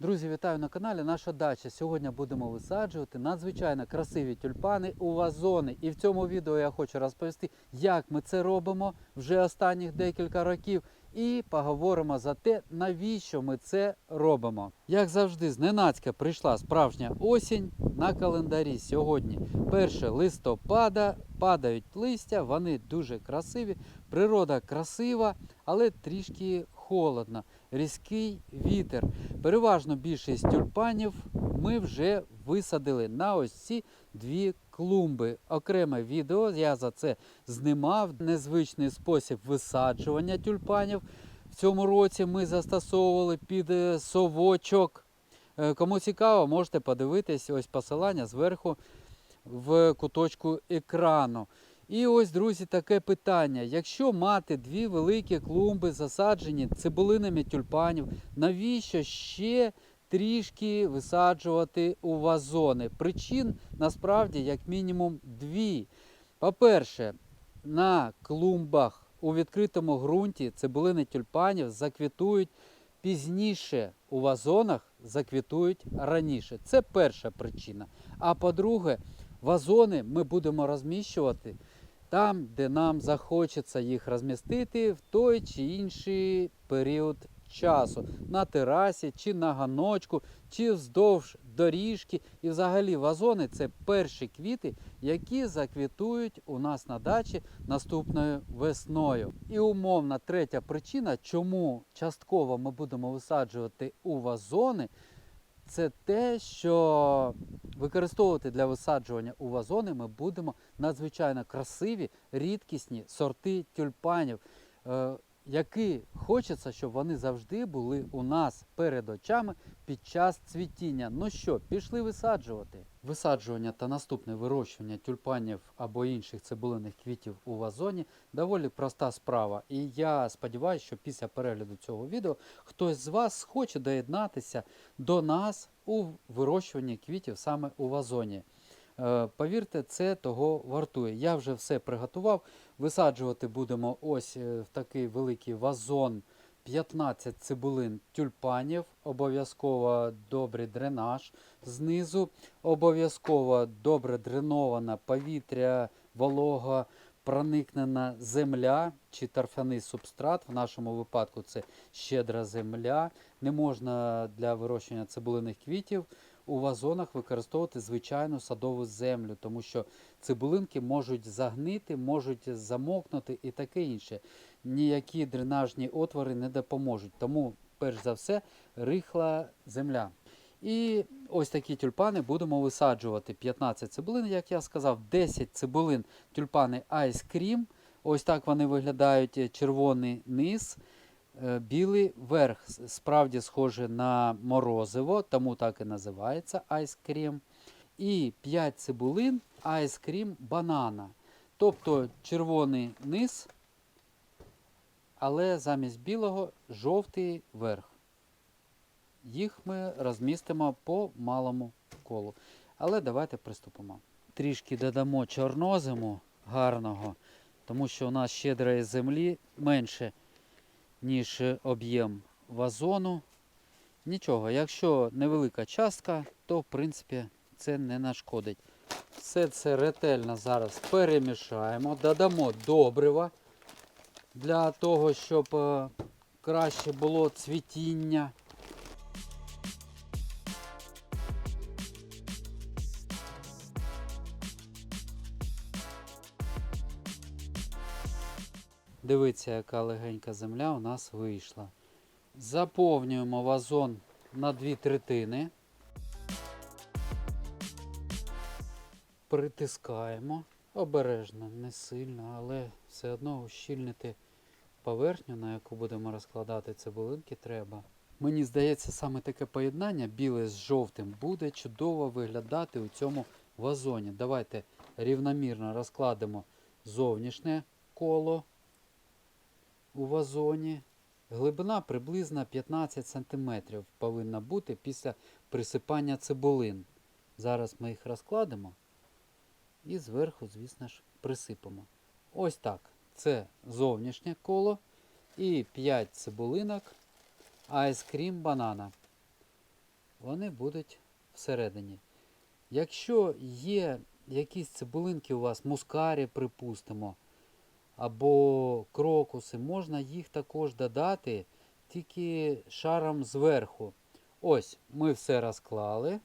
Друзі, вітаю на каналі Наша дача. Сьогодні будемо висаджувати надзвичайно красиві тюльпани у вазони. І в цьому відео я хочу розповісти, як ми це робимо вже останніх декілька років. І поговоримо за те, навіщо ми це робимо. Як завжди, зненацька прийшла справжня осінь на календарі. Сьогодні 1 листопада, падають листя, вони дуже красиві, природа красива, але трішки холодно, різкий вітер. Переважно більшість тюльпанів ми вже висадили на ось ці дві клумби. Окреме відео я за це знімав. Незвичний спосіб висаджування тюльпанів. В цьому році ми застосовували під е, совочок. Е, Кому цікаво, можете подивитись ось посилання зверху в куточку екрану. І ось, друзі, таке питання. Якщо мати дві великі клумби, засаджені цибулинами тюльпанів, навіщо ще трішки висаджувати у вазони? Причин насправді як мінімум дві. По-перше, на клумбах у відкритому ґрунті цибулини тюльпанів заквітують пізніше, у вазонах заквітують раніше. Це перша причина. А по-друге, вазони ми будемо розміщувати там, де нам захочеться їх розмістити в той чи інший період часу, на терасі, чи на ганочку, чи вздовж доріжки. І взагалі вазони це перші квіти, які заквітують у нас на дачі наступною весною. І умовна третя причина, чому частково ми будемо висаджувати у вазони, це те, що використовувати для висаджування у вазони ми будемо надзвичайно красиві, рідкісні сорти тюльпанів, е, які хочеться, щоб вони завжди були у нас перед очами під час цвітіння. Ну що, пішли висаджувати. Висаджування та наступне вирощування тюльпанів або інших цибулиних квітів у вазоні доволі проста справа. І я сподіваюся, що після перегляду цього відео хтось з вас хоче доєднатися до нас у вирощуванні квітів саме у вазоні. Е, Повірте, це того вартує. Я вже все приготував. Висаджувати будемо ось е, в такий великий вазон 15 цибулин тюльпанів, обов'язково добрий дренаж знизу, обов'язково добре дренована повітря, волога, проникнена земля чи торфяний субстрат. В нашому випадку це щедра земля. Не можна для вирощення цибулиних квітів у вазонах використовувати звичайну садову землю, тому що цибулинки можуть загнити, можуть замокнути і таке інше. Ніякі дренажні отвори не допоможуть. Тому, перш за все, рихла земля. І ось такі тюльпани будемо висаджувати. 15 цибулин, як я сказав, 10 цибулин тюльпани Ice Cream. Ось так вони виглядають. е, Червоний низ, білий верх. Справді схоже на морозиво, тому так і називається Cream. І 5 цибулин Cream банана. Тобто червоний низ, але замість білого жовтий верх. Їх ми розмістимо по малому колу. Але давайте приступимо. Трішки додамо чорнозиму гарного, тому що у нас щедрої землі менше, ніж об'єм вазону. Нічого, якщо невелика частка, то в принципі це не нашкодить. Все це ретельно зараз перемішаємо, додамо добрива для того, щоб е, краще було цвітіння. Дивіться, яка легенька земля у нас вийшла. Заповнюємо вазон на дві третини. Притискаємо. Обережно, не сильно, але все одно ущільнити поверхню, на яку будемо розкладати цибулинки, треба. Мені здається, саме таке поєднання біле з жовтим буде чудово виглядати у цьому вазоні. Давайте рівномірно розкладемо зовнішнє коло у вазоні. Глибина приблизно 15 см повинна бути після присипання цибулин. Зараз ми їх розкладемо і зверху, звісно ж, присипемо. Ось так. Це зовнішнє коло і 5 цибулинок айскрім банана. вони будуть всередині. Якщо є якісь цибулинки у вас, мускарі, припустимо, або крокуси, можна їх також додати тільки шаром зверху. Ось, ми все розклали.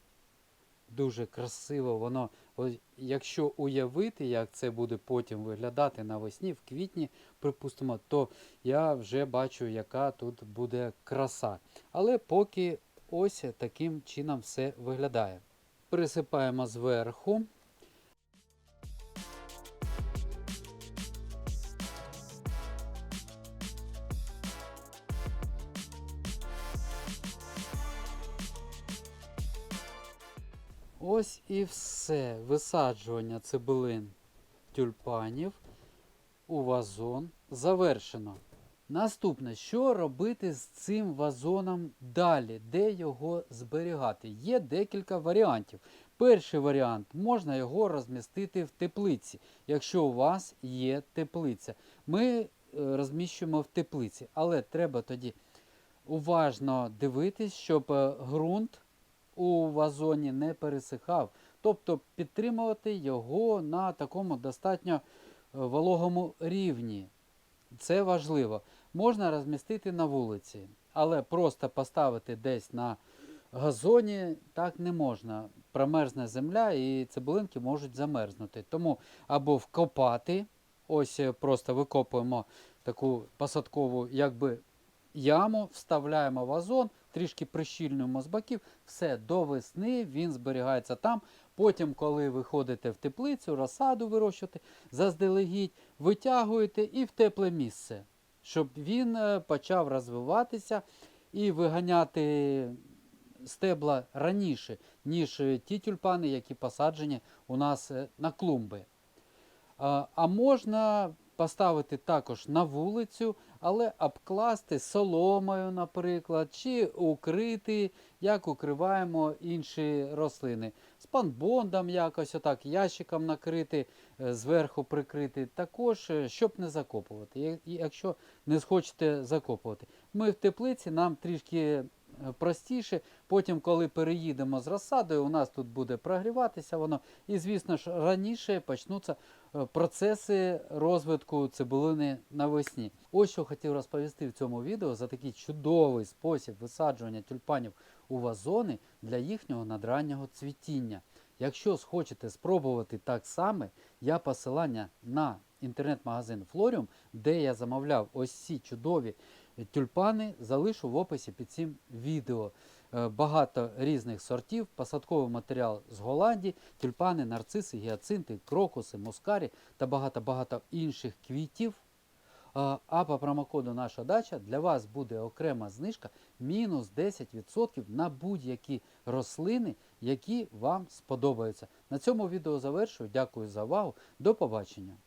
Дуже красиво воно. Ось, якщо уявити, як це буде потім виглядати навесні, в квітні, припустимо, то я вже бачу, яка тут буде краса. Але поки ось таким чином все виглядає. Присипаємо зверху. Ось і все. Висаджування цибулин тюльпанів у вазон завершено. Наступне, що робити з цим вазоном далі, де його зберігати? Є декілька варіантів. Перший варіант можна його розмістити в теплиці, якщо у вас є теплиця. Ми е, розміщуємо в теплиці, але треба тоді уважно дивитись, щоб е, ґрунт у вазоні не пересихав. Тобто підтримувати його на такому достатньо е, вологому рівні. Це важливо. Можна розмістити на вулиці, але просто поставити десь на газоні так не можна. Промерзне земля і цибулинки можуть замерзнути. Тому або вкопати, ось е, просто викопуємо таку посадкову якби яму, вставляємо вазон, трішки прищільнуємо з боків, все до весни він зберігається там. Потім, коли ви ходите в теплицю, розсаду вирощувати, заздалегідь витягуєте і в тепле місце, щоб він е, почав розвиватися і виганяти стебла раніше, ніж е, ті тюльпани, які посаджені у нас е, на клумби. А можна поставити також на вулицю, але обкласти соломою, наприклад, чи укрити, як укриваємо інші рослини. Спанбондом якось отак, ящиком накрити, е, зверху прикрити, також, е, щоб не закопувати. Якщо не схочете закопувати. Ми в теплиці, нам трішки простіше. Потім, коли переїдемо з розсадою, у нас тут буде прогріватися воно. І, звісно ж, раніше почнуться е, процеси розвитку цибулини навесні. Ось що хотів розповісти в цьому відео за такий чудовий спосіб висаджування тюльпанів у вазони для їхнього надраннього цвітіння. Якщо схочете спробувати так само, я посилання на інтернет-магазин Флоріум, де я замовляв ось ці чудові тюльпани, залишу в описі під цим відео. Е, Багато різних сортів, посадковий матеріал з Голландії, тюльпани, нарциси, гіацинти, крокуси, мускарі та багато-багато інших квітів. А а по промокоду наша дача для вас буде окрема знижка мінус 10% на будь-які рослини, які вам сподобаються. На цьому відео завершую. Дякую за увагу. До побачення.